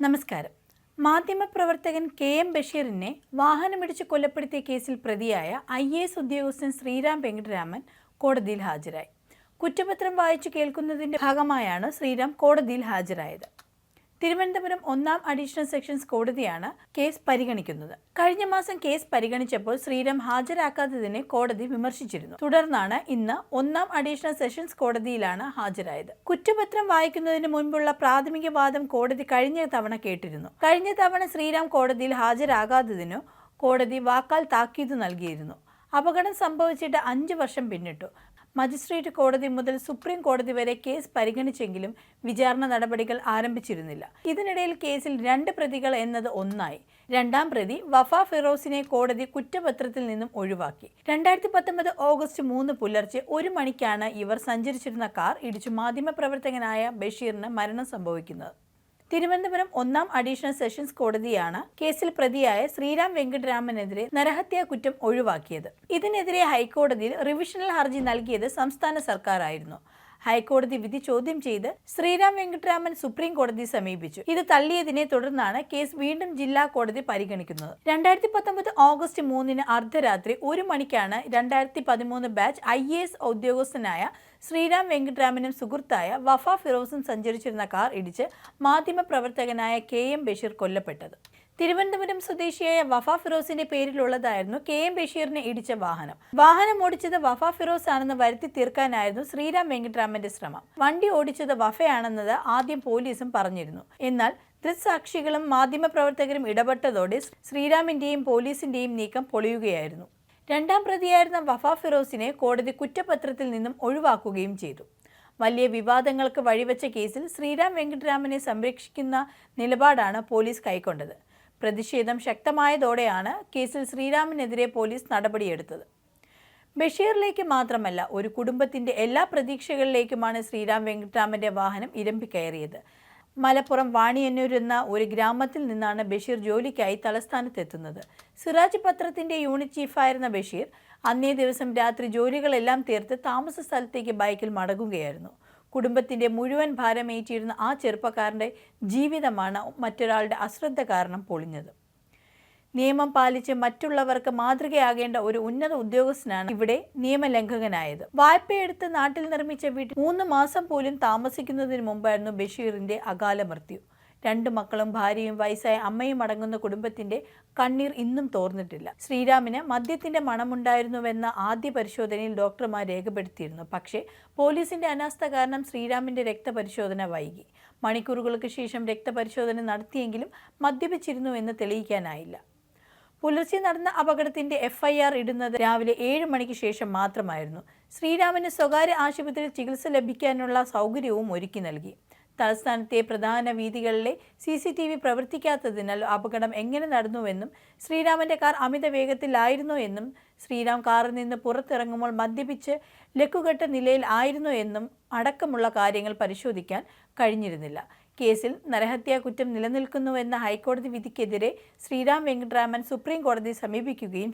നമസ്കാരം. മാധ്യമപ്രവർത്തകൻ K M ബഷീറിനെ വാഹനമിടിച്ച് കൊലപ്പെടുത്തിയ കേസിൽ പ്രതിയായ ഐ എ എസ് ഉദ്യോഗസ്ഥൻ ശ്രീറാം വെങ്കിട്ടരാമൻ കോടതിയിൽ ഹാജരായി. കുറ്റപത്രം വായിച്ചു കേൾക്കുന്നതിന്റെ ഭാഗമായാണ് ശ്രീരാം കോടതിയിൽ ഹാജരായത്. തിരുവനന്തപുരം ഒന്നാം അഡീഷണൽ സെഷൻസ് കോടതിയാണ് കേസ് പരിഗണിക്കുന്നത്. കഴിഞ്ഞ മാസം കേസ് പരിഗണിച്ചപ്പോൾ ശ്രീരാം ഹാജരാക്കാത്തതിനെ കോടതി വിമർശിച്ചിരുന്നു. തുടർന്നാണ് ഇന്ന് ഒന്നാം അഡീഷണൽ സെഷൻസ് കോടതിയിലാണ് ഹാജരായത്. കുറ്റപത്രം വായിക്കുന്നതിന് മുൻപുള്ള പ്രാഥമിക വാദം കോടതി കഴിഞ്ഞ തവണ കേട്ടിരുന്നു. കഴിഞ്ഞ തവണ ശ്രീരാം കോടതിയിൽ ഹാജരാകാത്തതിനു കോടതി വാക്കാൽ താക്കീത് നൽകിയിരുന്നു. അപകടം സംഭവിച്ചിട്ട് അഞ്ച് വർഷം പിന്നിട്ടു. മജിസ്ട്രേറ്റ് കോടതി മുതൽ സുപ്രീം കോടതി വരെ കേസ് പരിഗണിച്ചെങ്കിലും വിചാരണ നടപടികൾ ആരംഭിച്ചിരുന്നില്ല. ഇതിനിടയിൽ കേസിൽ രണ്ട് പ്രതികൾ എന്നത് ഒന്നായി. രണ്ടാം പ്രതി വഫ ഫിറോസിനെ കോടതി കുറ്റപത്രത്തിൽ നിന്നും ഒഴിവാക്കി. രണ്ടായിരത്തി പത്തൊമ്പത് ഓഗസ്റ്റ് മൂന്ന് പുലർച്ചെ ഒരു മണിക്കാണ് ഇവർ സഞ്ചരിച്ചിരുന്ന കാർ ഇടിച്ചു മാധ്യമപ്രവർത്തകനായ ബഷീറിന് മരണം സംഭവിക്കുന്നത്. തിരുവനന്തപുരം ഒന്നാം അഡീഷണൽ സെഷൻസ് കോടതിയാണ് കേസിൽ പ്രതിയായ ശ്രീരാം വെങ്കട്ടരാമനെതിരെ നരഹത്യാ കുറ്റം ഒഴിവാക്കിയത്. ഇതിനെതിരെ ഹൈക്കോടതിയിൽ റിവിഷണൽ ഹർജി നൽകിയത് സംസ്ഥാന സർക്കാരായിരുന്നു. ഹൈക്കോടതി വിധി ചോദ്യം ചെയ്ത് ശ്രീരാം വെങ്കട്ടരാമൻ സുപ്രീം കോടതി സമീപിച്ചു. ഇത് തള്ളിയതിനെ തുടർന്നാണ് കേസ് വീണ്ടും ജില്ലാ കോടതി പരിഗണിക്കുന്നത്. രണ്ടായിരത്തി പത്തൊമ്പത് ഓഗസ്റ്റ് മൂന്നിന് അർദ്ധരാത്രി ഒരു മണിക്കാണ് രണ്ടായിരത്തി പതിമൂന്ന് ബാച്ച് ഐ എ എസ് ഉദ്യോഗസ്ഥനായ ശ്രീരാം വെങ്കട്ടരാമനും സുഹൃത്തായ വഫ ഫിറോസും സഞ്ചരിച്ചിരുന്ന കാർ ഇടിച്ച് മാധ്യമപ്രവർത്തകനായ കെ എം ബഷീർ കൊല്ലപ്പെട്ടത്. തിരുവനന്തപുരം സ്വദേശിയായ വഫ ഫിറോസിന്റെ പേരിലുള്ളതായിരുന്നു കെ എം ബഷീറിനെ ഇടിച്ച വാഹനം. വാഹനം ഓടിച്ചത് വഫ ഫിറോസ് ആണെന്ന് വരുത്തി തീർക്കാനായിരുന്നു ശ്രീരാം വെങ്കിട്ടരാമന്റെ ശ്രമം. വണ്ടി ഓടിച്ചത് വഫയാണെന്നത് ആദ്യം പോലീസും പറഞ്ഞിരുന്നു. എന്നാൽ ദൃക്സാക്ഷികളും മാധ്യമപ്രവർത്തകരും ഇടപെട്ടതോടെ ശ്രീരാമിന്റെയും പോലീസിന്റെയും നീക്കം പൊളിയുകയായിരുന്നു. രണ്ടാം പ്രതിയായിരുന്ന വഫ ഫിറോസിനെ കോടതി കുറ്റപത്രത്തിൽ നിന്നും ഒഴിവാക്കുകയും ചെയ്തു. വലിയ വിവാദങ്ങൾക്ക് വഴിവെച്ച കേസിൽ ശ്രീരാം വെങ്കിട്ടരാമനെ സംരക്ഷിക്കുന്ന നിലപാടാണ് പോലീസ് കൈക്കൊണ്ടത്. പ്രതിഷേധം ശക്തമായതോടെയാണ് കേസിൽ ശ്രീരാമിനെതിരെ പോലീസ് നടപടിയെടുത്തത്. ബഷീറിലേക്ക് മാത്രമല്ല ഒരു കുടുംബത്തിന്റെ എല്ലാ പ്രതീക്ഷകളിലേക്കുമാണ് ശ്രീരാം വെങ്കിട്ടരാമന്റെ വാഹനം ഇരമ്പിക്കയറിയത്. മലപ്പുറം വാണിയന്നൂർ എന്ന ഒരു ഗ്രാമത്തിൽ നിന്നാണ് ബഷീർ ജോലിക്കായി തലസ്ഥാനത്തെത്തുന്നത്. സിറാജ് പത്രത്തിന്റെ യൂണിറ്റ് ചീഫായിരുന്ന ബഷീർ അന്നേ ദിവസം രാത്രി ജോലികളെല്ലാം തീർത്ത് താമസ സ്ഥലത്തേക്ക് ബൈക്കിൽ മടങ്ങുകയായിരുന്നു. കുടുംബത്തിന്റെ മുഴുവൻ ഭാരമേറ്റിയിരുന്ന ആ ചെറുപ്പക്കാരന്റെ ജീവിതമാണ് മറ്റൊരാളുടെ അശ്രദ്ധ കാരണം പൊളിഞ്ഞത്. നിയമം പാലിച്ച് മറ്റുള്ളവർക്ക് മാതൃകയാകേണ്ട ഒരു ഉന്നത ഉദ്യോഗസ്ഥനാണ് ഇവിടെ നിയമലംഘകനായത്. വായ്പയെടുത്ത് നാട്ടിൽ നിർമ്മിച്ച വീട്ടിൽ മൂന്ന് മാസം പോലും താമസിക്കുന്നതിന് മുമ്പായിരുന്നു ബഷീറിന്റെ അകാല മൃത്യു രണ്ട് മക്കളും ഭാര്യയും വയസ്സായ അമ്മയും അടങ്ങുന്ന കുടുംബത്തിന്റെ കണ്ണീർ ഇന്നും തോർന്നിട്ടില്ല. ശ്രീരാമിന് മദ്യത്തിന്റെ മണമുണ്ടായിരുന്നുവെന്ന ആദ്യ പരിശോധനയിൽ ഡോക്ടർമാർ രേഖപ്പെടുത്തിയിരുന്നു. പക്ഷേ പോലീസിന്റെ അനാസ്ഥ കാരണം ശ്രീരാമിന്റെ രക്തപരിശോധന വൈകി. മണിക്കൂറുകൾക്ക് ശേഷം രക്തപരിശോധന നടത്തിയെങ്കിലും മദ്യപിച്ചിരുന്നു എന്ന് തെളിയിക്കാനായില്ല. പുലർച്ചെ നടന്ന അപകടത്തിന്റെ എഫ്ഐആർ ഇടുന്നത് രാവിലെ ഏഴ് മണിക്ക് ശേഷം മാത്രമായിരുന്നു. ശ്രീരാമന് സ്വകാര്യ ആശുപത്രിയിൽ ചികിത്സ ലഭിക്കാനുള്ള സൗകര്യവും ഒരുക്കി നൽകി. തലസ്ഥാനത്തെ പ്രധാന വീതികളിലെ സി സി ടി വി പ്രവർത്തിക്കാത്തതിനാൽ അപകടം എങ്ങനെ നടന്നുവെന്നും ശ്രീരാമന്റെ കാർ അമിത വേഗത്തിലായിരുന്നോ എന്നും ശ്രീരാം കാറിൽ നിന്ന് പുറത്തിറങ്ങുമ്പോൾ മദ്യപിച്ച് ലക്കുകെട്ട നിലയിൽ ആയിരുന്നോ എന്നും അടക്കമുള്ള കാര്യങ്ങൾ പരിശോധിക്കാൻ കഴിഞ്ഞിരുന്നില്ല. കേസിൽ നരഹത്യാ കുറ്റം നിലനിൽക്കുന്നുവെന്ന ഹൈക്കോടതി വിധിക്കെതിരെ ശ്രീരാം വെങ്കട്ടരാമൻ സുപ്രീം കോടതിയെ സമീപിക്കുകയും